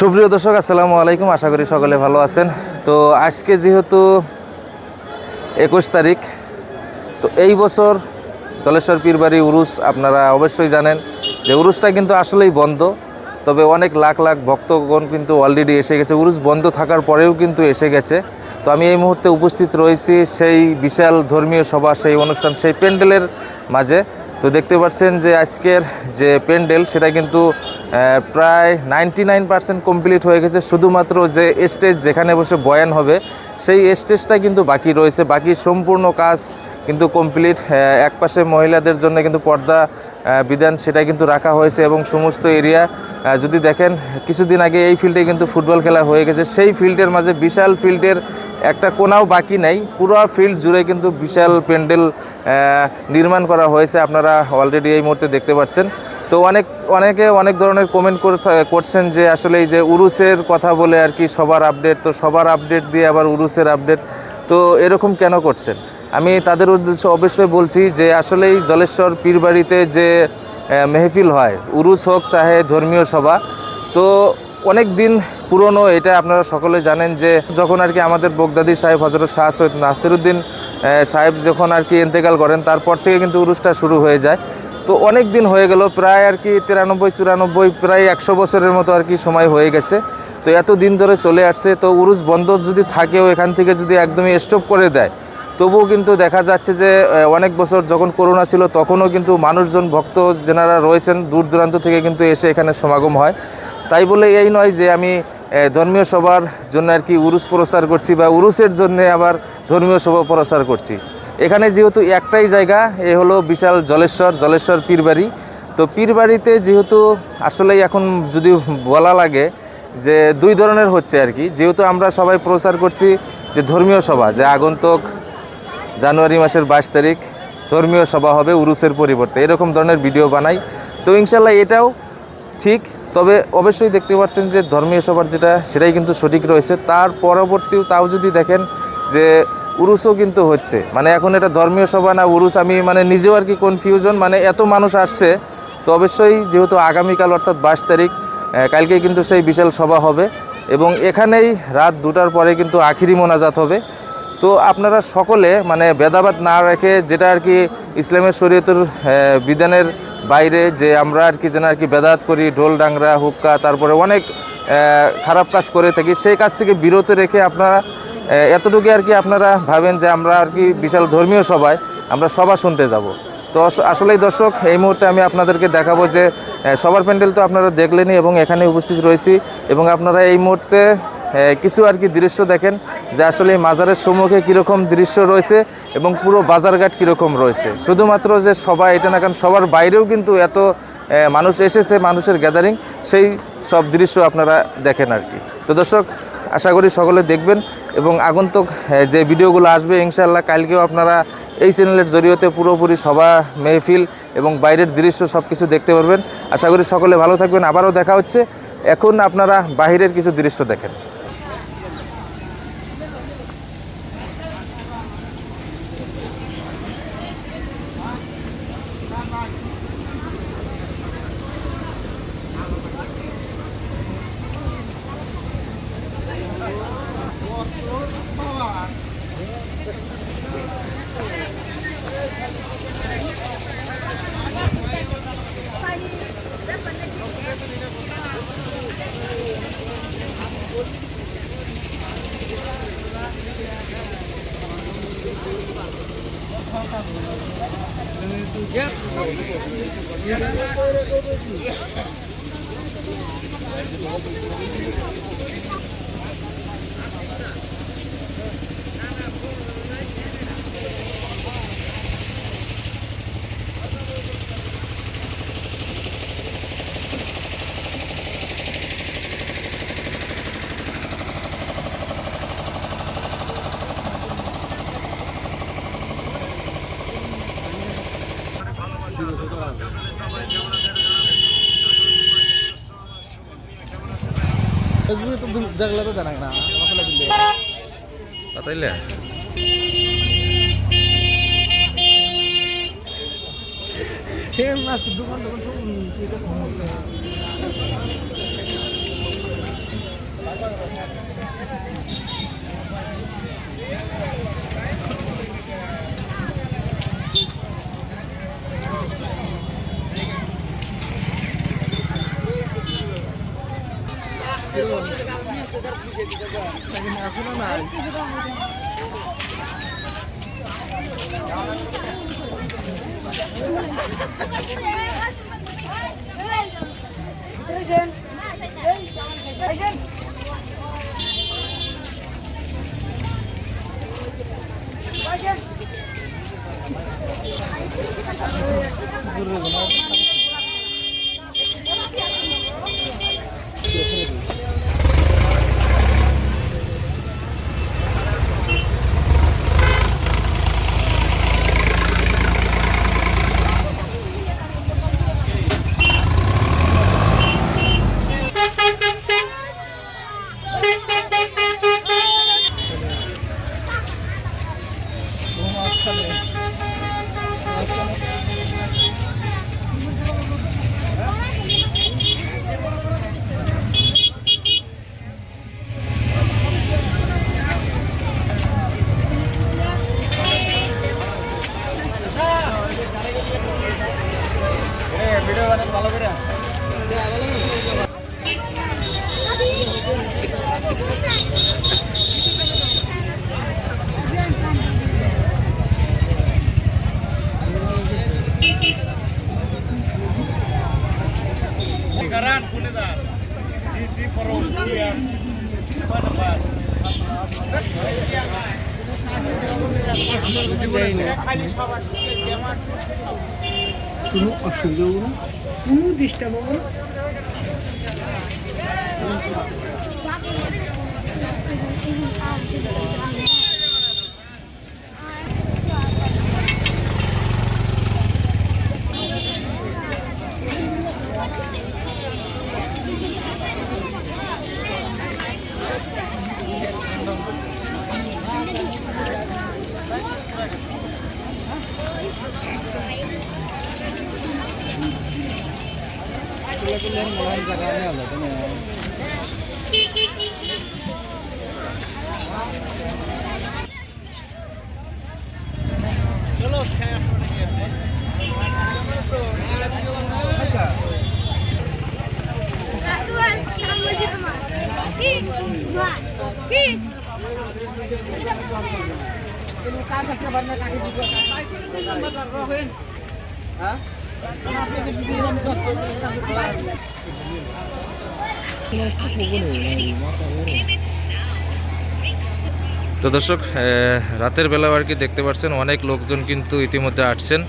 সুপ্রিয় দর্শক, আসসালামু আলাইকুম। আশা করি সকলে ভালো আছেন। তো আজকে যেহেতু একুশ তারিখ, তো এই বছর জলেশ্বর পীরবাড়ি উরুস আপনারা অবশ্যই জানেন যে উরুসটা কিন্তু আসলেই বন্ধ, তবে অনেক লাখ লাখ ভক্তগণ কিন্তু অলরেডি এসে গেছে। উরুস বন্ধ থাকার পরেও কিন্তু এসে গেছে। তো আমি এই মুহূর্তে উপস্থিত রয়েছি সেই বিশাল ধর্মীয় সভা, সেই অনুষ্ঠান, সেই প্যান্ডেলের মাঝে। তো দেখতে পাচ্ছেন যে আজকের যে প্যান্ডেল, সেটা কিন্তু প্রায় নাইনটি কমপ্লিট হয়ে গেছে। শুধুমাত্র যে স্টেজ যেখানে বসে বয়ান হবে, সেই স্টেজটা কিন্তু বাকি রয়েছে। বাকি সম্পূর্ণ কাজ কিন্তু কমপ্লিট। এক পাশে মহিলাদের জন্য কিন্তু পর্দা বিধান সেটা কিন্তু রাখা হয়েছে এবং সমস্ত এরিয়া। যদি দেখেন, কিছুদিন আগে এই ফিল্ডে কিন্তু ফুটবল খেলা হয়ে গেছে। সেই ফিল্ডের মাঝে বিশাল ফিল্ডের একটা কোনাও বাকি নাই। পুরো ফিল্ড জুড়ে কিন্তু বিশাল প্যান্ডেল নির্মাণ করা হয়েছে। আপনারা অলরেডি এই মুহূর্তে দেখতে পাচ্ছেন। তো অনেক, অনেকে অনেক ধরনের কমেন্ট করছেন যে আসলে এই যে উরুসের কথা বলে আর কি সবার আপডেট তো সবার আপডেট দিয়ে আবার উরুসের আপডেট তো এরকম কেন করছেন? আমি তাদের উদ্দেশ্যে অবশ্যই বলছি যে আসলেই জলেশ্বর পীরবাড়িতে যে মেহফিল হয়, উরুস হোক, চাহে ধর্মীয় সভা, তো অনেক দিন পুরনো, এটা আপনারা সকলে জানেন যে যখন আর কি আমাদের বগদাদি সাহেব হজরত শাহ সৈয়দ নাসিরুদ্দিন সাহেব যখন আর কি ইন্তেকাল করেন, তারপর থেকে কিন্তু উরুসটা শুরু হয়ে যায়। তো অনেক দিন হয়ে গেল, প্রায় আর কি তিরানব্বই, চুরানব্বই, প্রায় একশো বছরের মতো আর কি সময় হয়ে গেছে। তো এত দিন ধরে চলে আসছে, তো উরুস বন্ধ যদি থাকেও এখান থেকে যদি একদমই স্টপ করে দেয়, তবুও কিন্তু দেখা যাচ্ছে যে অনেক বছর যখন করোনা ছিল, তখনও কিন্তু মানুষজন, ভক্ত যেনারা রয়েছেন, দূর দূরান্ত থেকে কিন্তু এসে এখানে সমাগম হয়। তাই বলে এই নয় যে আমি ধর্মীয় সভার জন্য আর কি উরুস প্রচার করছি বা উরুসের জন্য আবার ধর্মীয় সভা প্রচার করছি। এখানে যেহেতু একটাই জায়গা, এ হলো বিশাল জলেশ্বর জলেশ্বর পীরবাড়ি। তো পীরবাড়িতে যেহেতু আসলেই এখন যদি বলা লাগে যে দুই ধরনের হচ্ছে আর কি। যেহেতু আমরা সবাই প্রচার করছি যে ধর্মীয় সভা, যে আগন্তুক জানুয়ারি মাসের বাইশ তারিখ ধর্মীয় সভা হবে উরুসের পরিবর্তে। এরকম ধরনের ভিডিও বানাই। তো ইনশাল্লাহ এটাও ঠিক। তবে অবশ্যই দেখতে পাচ্ছেন যে ধর্মীয় সভার যেটা, সেটাই কিন্তু সঠিক রয়েছে। তার পরবর্তীও তাও যদি দেখেন যে উরুসও কিন্তু হচ্ছে। মানে এখন এটা ধর্মীয় সভা না উরুস, আমি মানে নিজেও আর কি কনফিউশন মানে এত মানুষ আসছে। তো অবশ্যই যেহেতু আগামীকাল অর্থাৎ বাইশ তারিখ কালকে কিন্তু সেই বিশাল সভা হবে। এবং এখানেই রাত দুটার পরে কিন্তু আখিরি মোনাজাত হবে। তো আপনারা সকলে মানে ভেদাভেদ না রেখে যেটা আর কি ইসলামের শরীয়তের বিধানের বাইরে যে আমরা আর কি যেন আর কি বেদাত করি, ঢোল, ডাংরা, হুক্কা, তারপরে অনেক খারাপ কাজ করে থাকি, সেই কাজ থেকে বিরত রেখে আপনারা এতটুকু আর কি আপনারা ভাবেন যে আমরা আর কি বিশাল ধর্মীয় সবাই আমরা সভা শুনতে যাব। তো আসলেই দর্শক, এই মুহূর্তে আমি আপনাদেরকে দেখাবো যে সবার প্যান্ডেল তো আপনারা দেখলেনই এবং এখানে উপস্থিত রয়েছি এবং আপনারা এই মুহূর্তে কিছু আর কি দৃশ্য দেখেন। যে আসলে মাজারের সম্মুখে কীরকম দৃশ্য রয়েছে এবং পুরো বাজারঘাট কীরকম রয়েছে। শুধুমাত্র যে সবাই, এটা না, কারণ সবার বাইরেও কিন্তু এত মানুষ এসেছে, মানুষের গ্যাদারিং সেই সব দৃশ্য আপনারা দেখেন আর কি। তো দর্শক, আশা করি সকলে দেখবেন এবং আগন্তুক যে ভিডিওগুলো আসবে ইনশাল্লাহ কালকেও আপনারা এই চ্যানেলের জরিয়তে পুরোপুরি সভা, মেহফিল এবং বাইরের দৃশ্য সব কিছু দেখতে পারবেন। আশা করি সকলে ভালো থাকবেন। আবারও দেখা হচ্ছে। এখন আপনারা বাইরের কিছু দৃশ্য দেখেন। 야. তো জানাই না মশলা দিলে। বাতাইলে সেম আজকে দোকান দোকান সব আসলে না ভিডিও কোনো অসুবিধা হব কোনো ডিস্টার্ব হবে तुला तुला मुलांचा काय नाही आला Luka, sakit banget kaki juga. Hah? তো দর্শক রাতের বেলা আর কি দেখতে পাচ্ছেন, অনেক লোকজন কিন্তু ইতিমধ্যে আসছেন।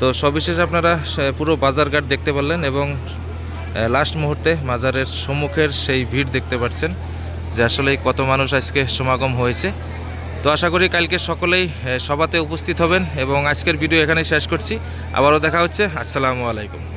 তো সবিশেষ আপনারা পুরো বাজারঘাট দেখতে পারলেন এবং লাস্ট মুহূর্তে মাজারের সম্মুখের সেই ভিড় দেখতে পাচ্ছেন, যে আসলে কত মানুষ আজকে সমাগম হয়েছে। তো আশা করি কালকে সকলেই সভাতে উপস্থিত হবেন এবং আজকের ভিডিও এখানেই শেষ করছি। আবারও দেখা হচ্ছে। আসসালামু আলাইকুম।